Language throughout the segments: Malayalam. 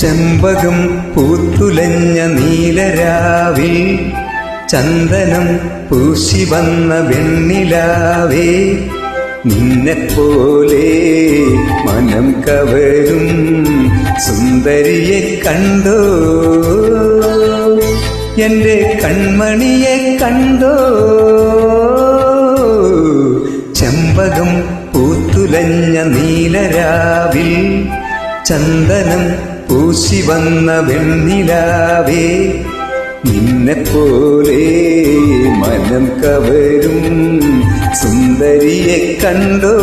ചെമ്പകം പൂത്തുലഞ്ഞ നീലരാവിൽ ചന്ദനം പൂശി വന്ന വെണ്ണിലാവേ. നിന്നെപ്പോലെ മനം കവരും സുന്ദരിയെ കണ്ടോ? എന്റെ കൺമണിയെ കണ്ടോ? ചെമ്പകം പൂത്തുലഞ്ഞ നീലരാവിൽ ചന്ദനം പൂശി വന്ന വെണ്ണിലാവേ നിന്നെപ്പോലെ മനം കവരും സുന്ദരിയെ കണ്ടോ?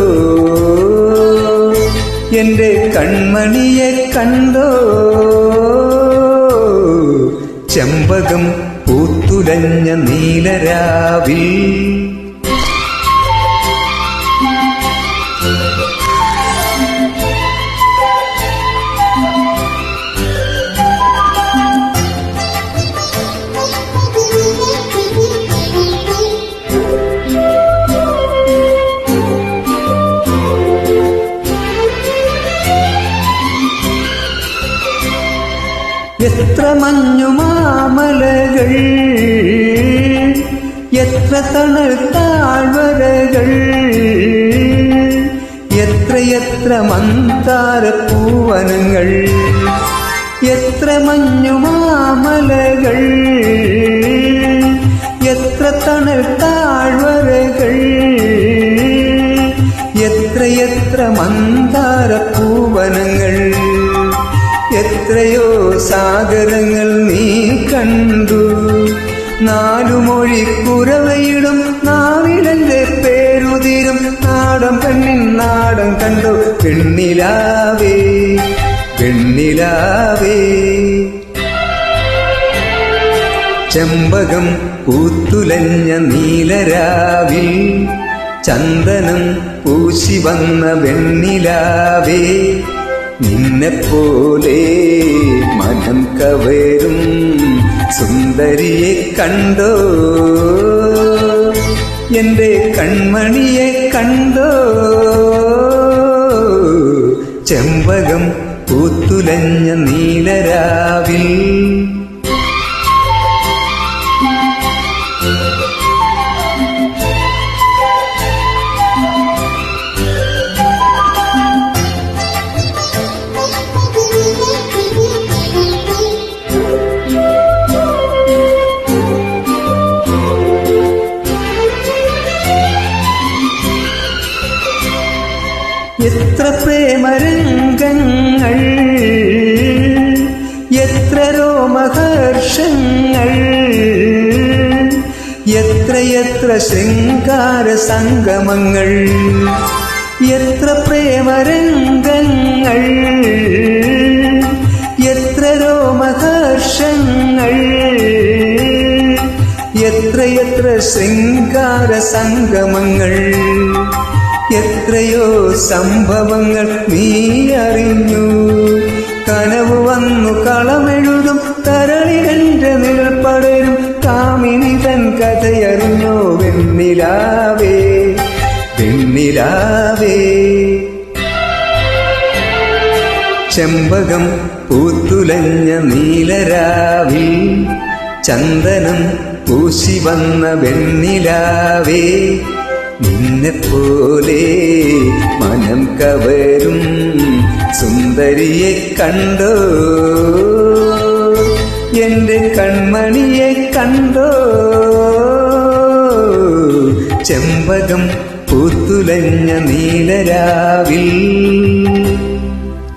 എന്റെ കൺമണിയെ കണ്ടോ? ചെമ്പകം പൂത്തുലഞ്ഞ നീലരാവിൽ എത്ര മഞ്ഞുമാമലകൾ എത്ര തണൽ താഴ്വരകൾ എത്രയെത്ര മന്താരപ്പൂവനങ്ങൾ പൂവനങ്ങൾ എത്ര മഞ്ഞുമാമലകൾ എത്ര തണൽ താഴ്വരകൾ എത്രയെത്ര മന്ദാര പൂവനങ്ങൾ എത്രയോ സാഗരങ്ങൾ നീ കണ്ടു. നാലു മൊഴി കുറവയിടും നാവിടന്റെ പേരുതിരും. നാടൻ പെണ്ണിൻ നാടൻ കണ്ടു. പെണ്ണിലാവേ പെണ്ണിലാവേ ചെമ്പകം പൂത്തുലഞ്ഞ നീലരാവിൽ ചന്ദനം പൂശി വന്ന വെണ്ണിലാവേ. നിന്നെപ്പോലെ മനം കവരും സുന്ദരിയെ കണ്ടോ? എന്റെ കൺമണിയെ കണ്ടോ? ചെമ്പകം പൂത്തുലഞ്ഞ നീലരാവിൽ പ്രേമരംഗങ്ങൾ എത്ര രോമഹർഷങ്ങൾ എത്രയെത്ര ശൃംഗാര സംഗമങ്ങൾ. എത്ര പ്രേമരംഗങ്ങൾ. എത്ര രോമഹർഷങ്ങൾ എത്രയെത്ര ശൃംഗാര സംഗമങ്ങൾ. എത്രയോ സംഭവങ്ങൾ നീ അറിഞ്ഞു. കനവ് വന്നു കളമെഴുതും തരളിലെന്റെ നിഴൽ പടരും കാമിനി തൻ കഥയറിഞ്ഞോ വെണ്ണിലാവേ വെണ്ണിലാവേ. ചെമ്പകം പൂത്തുലഞ്ഞ നീലരാവിൽ ചന്ദനം പൂശി വന്ന വെണ്ണിലാവേ. നിന്നെപ്പോലെ മനം കവരും സുന്ദരിയെ കണ്ടോ? എന്റെ കൺമണിയെ കണ്ടോ? ചെമ്പകം പൂത്തുലഞ്ഞ നീലരാവിൽ